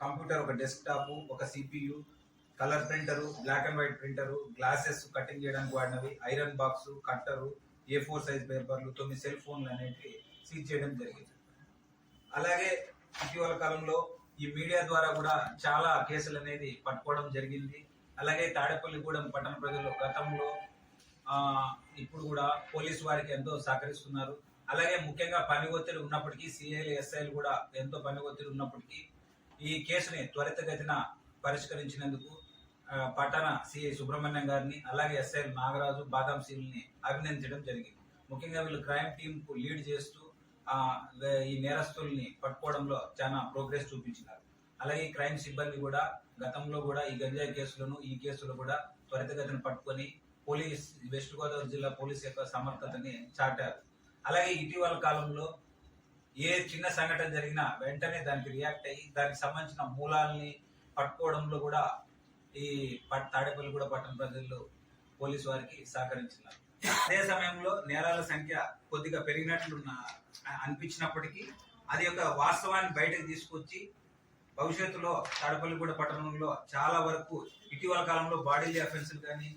Computer ఒక desktop ఒక CPU colour printer black and white printer glasses cutting చేయడానికి వాడినవి ఐరన్ బాక్స్ కట్టరు ఏ ఫోర్ సైజ్ పేపర్లు తొమ్మిది సెల్ ఫోన్లు అనేవి సీజ్ చేయడం జరిగింది. అలాగే ఇటీవల కాలంలో ఈ మీడియా ద్వారా కూడా చాలా కేసులు అనేది పట్టుకోవడం జరిగింది. అలాగే తాడేపల్లిగూడెం పట్టణ ప్రజలు గతంలో ఇప్పుడు కూడా పోలీసు వారికి ఎంతో సహకరిస్తున్నారు. అలాగే ముఖ్యంగా పని ఒత్తిడి ఉన్నప్పటికీ సిఐలు ఎస్ఐలు కూడా ఎంతో పని ఒత్తిడి ఉన్నప్పటికీ ఈ కేసుని త్వరితగతిన పరిష్కరించినందుకు పట్టణ సిఐ సుబ్రహ్మణ్యం గారిని అలాగే ఎస్ఐ నాగరాజు బాదాం సీల్ని అభినందించడం జరిగింది. ముఖ్యంగా వీళ్ళు క్రైమ్ టీమ్కు లీడ్ చేస్తూ ఈ నేరస్తుల్ని పట్టుకోవడంలో చాలా ప్రోగ్రెస్ చూపించినారు. అలాగే ఈ క్రైమ్ సిబ్బంది కూడా గతంలో కూడా ఈ గంజాయి కేసులను ఈ కేసులు కూడా త్వరితగతిన పట్టుకొని పోలీస్ వెస్ట్ గోదావరి జిల్లా పోలీస్ యొక్క సమర్థతని చాటారు. అలాగే ఇటీవల కాలంలో ఏ చిన్న సంఘటన జరిగినా వెంటనే దానికి రియాక్ట్ అయ్యి దానికి సంబంధించిన మూలాల్ని పట్టుకోవడంలో కూడా ఈ పట్- తాడేపల్లిగూడ పట్టణ ప్రజలు పోలీసు వారికి సహకరించినారు. అదే సమయంలో నేరాల సంఖ్య కొద్దిగా పెరిగినట్లున్న అనిపించినప్పటికీ అది యొక్క వాస్తవాన్ని బయటకు తీసుకొచ్చి భవిష్యత్తులో తాడపల్లిగూడ పట్టణంలో చాలా వరకు ఇటీవల కాలంలో బాడీలీ అఫెన్సులు కానీ